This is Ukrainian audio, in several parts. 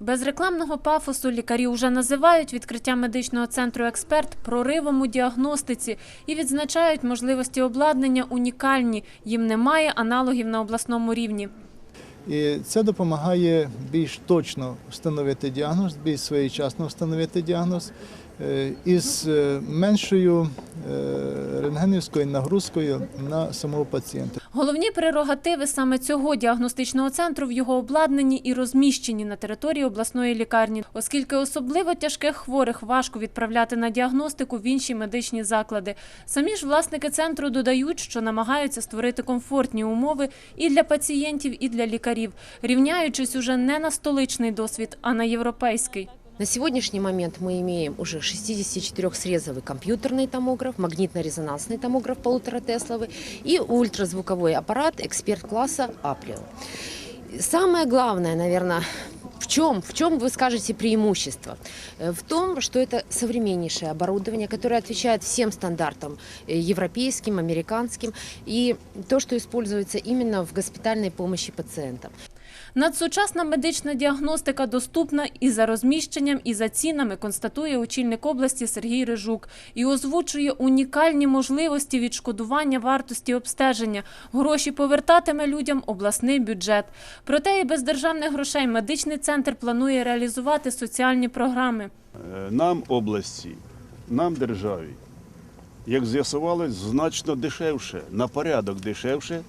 Без рекламного пафосу лікарі вже називають відкриття медичного центру експерт проривом у діагностиці і відзначають можливості обладнання унікальні. Їм немає аналогів на обласному рівні. І це допомагає більш точно встановити діагноз, більш своєчасно встановити діагноз е, із е, меншою е, рентгенівською нагрузкою на самого пацієнта. Головні прерогативи саме цього діагностичного центру в його обладнанні і розміщенні на території обласної лікарні, оскільки особливо тяжких хворих важко відправляти на діагностику в інші медичні заклади. Самі ж власники центру додають, що намагаються створити комфортні умови і для пацієнтів, і для лікарів, рівняючись уже не на столичний досвід, а на європейський. На сегодняшний момент мы имеем уже 64-срезовый компьютерный томограф, магнитно-резонансный томограф полуторатесловый и ультразвуковой аппарат эксперт-класса Аплио. Самое главное, наверное, в чем, в чем вы скажете преимущество? Э, В том, что это современнейшее оборудование, которое отвечает всем стандартам э, европейским, американским, и то, что используется именно в госпитальной помощи пациентам. Надсучасна медична діагностика доступна і за розміщенням, і за цінами, констатує очільник області Сергій Рижук. І озвучує унікальні можливості відшкодування вартості обстеження. Гроші повертатиме людям обласний бюджет. Проте і без державних грошей медичний центр планує реалізувати соціальні програми. Е, нам області, нам державі, як з'ясувалось, значно дешевше, на порядок дешевше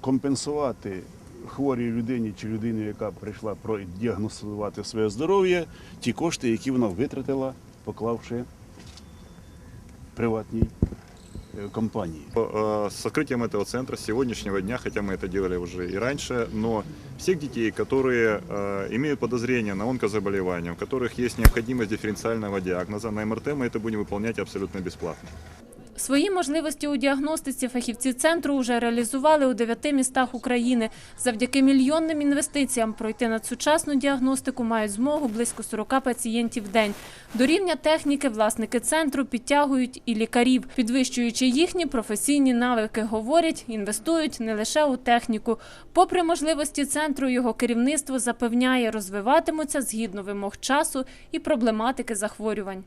компенсувати хворій людині чи людині, яка прийшла продіагностувати своє здоров'я, ті кошти, які вона витратила, поклавши приватній е, компанії. Э, С открытием этого центра с сегодняшнего дня, хотя мы это делали уже и раньше, но всех детей, которые э, имеют подозрение на онкозаболевания, у которых есть необходимость дифференциального диагноза, на МРТ мы это будем выполнять абсолютно бесплатно. Свої можливості у діагностиці фахівці центру вже реалізували у дев'яти містах України. Завдяки мільйонним інвестиціям пройти надсучасну діагностику мають змогу близько 40 пацієнтів в день. До рівня техніки власники центру підтягують і лікарів, підвищуючи їхні професійні навики. Говорять, інвестують не лише у техніку. Попри можливості центру, його керівництво запевняє, розвиватимуться згідно вимог часу і проблематики захворювань.